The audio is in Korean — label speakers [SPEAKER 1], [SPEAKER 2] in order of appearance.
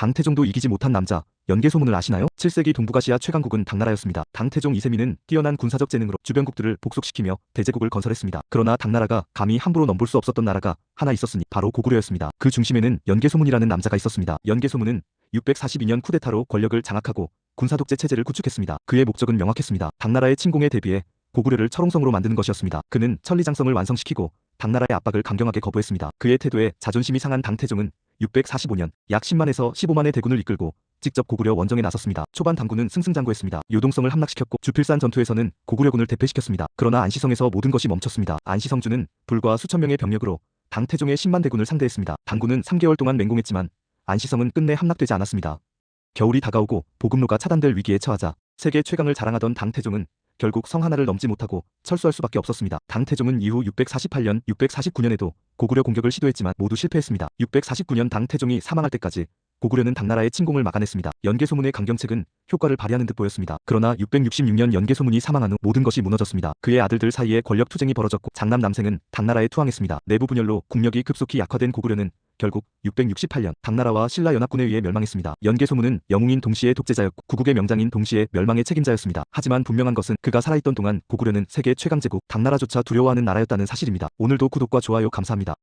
[SPEAKER 1] 당태종도 이기지 못한 남자 연개 소문을 아시나요? 7세기 동북아시아 최강국은 당나라였습니다. 당태종 이세민은 뛰어난 군사적 재능으로 주변국들을 복속시키며 대제국을 건설했습니다. 그러나 당나라가 감히 함부로 넘볼 수 없었던 나라가 하나 있었으니 바로 고구려였습니다. 그 중심에는 연개소문이라는 남자가 있었습니다. 연개소문은 642년 쿠데타로 권력을 장악하고 군사독재 체제를 구축했습니다. 그의 목적은 명확했습니다. 당나라의 침공에 대비해 고구려를 철옹성으로 만드는 것이었습니다. 그는 천리장성을 완성시키고 당나라의 압박을 강경하게 거부했습니다. 그의 태도에 자존심이 상한 당태종은 645년 약 10만에서 15만의 대군을 이끌고 직접 고구려 원정에 나섰습니다. 초반 당군은 승승장구했습니다. 요동성을 함락시켰고 주필산 전투에서는 고구려군을 대패시켰습니다. 그러나 안시성에서 모든 것이 멈췄습니다. 안시성주는 불과 수천 명의 병력으로 당태종의 10만 대군을 상대했습니다. 당군은 3개월 동안 맹공했지만 안시성은 끝내 함락되지 않았습니다. 겨울이 다가오고 보급로가 차단될 위기에 처하자 세계 최강을 자랑하던 당태종은 결국 성 하나를 넘지 못하고 철수할 수밖에 없었습니다. 당태종은 이후 648년, 649년에도 고구려 공격을 시도했지만 모두 실패했습니다. 649년 당태종이 사망할 때까지 고구려는 당나라의 침공을 막아냈습니다. 연개소문의 강경책은 효과를 발휘하는 듯 보였습니다. 그러나 666년 연개소문이 사망한 후 모든 것이 무너졌습니다. 그의 아들들 사이에 권력 투쟁이 벌어졌고 장남 남생은 당나라에 투항했습니다. 내부 분열로 국력이 급속히 약화된 고구려는 결국 668년 당나라와 신라 연합군에 의해 멸망했습니다. 연개소문은 영웅인 동시에 독재자였고 구국의 명장인 동시에 멸망의 책임자였습니다. 하지만 분명한 것은 그가 살아있던 동안 고구려는 세계 최강 제국 당나라조차 두려워하는 나라였다는 사실입니다. 오늘도 구독과 좋아요 감사합니다.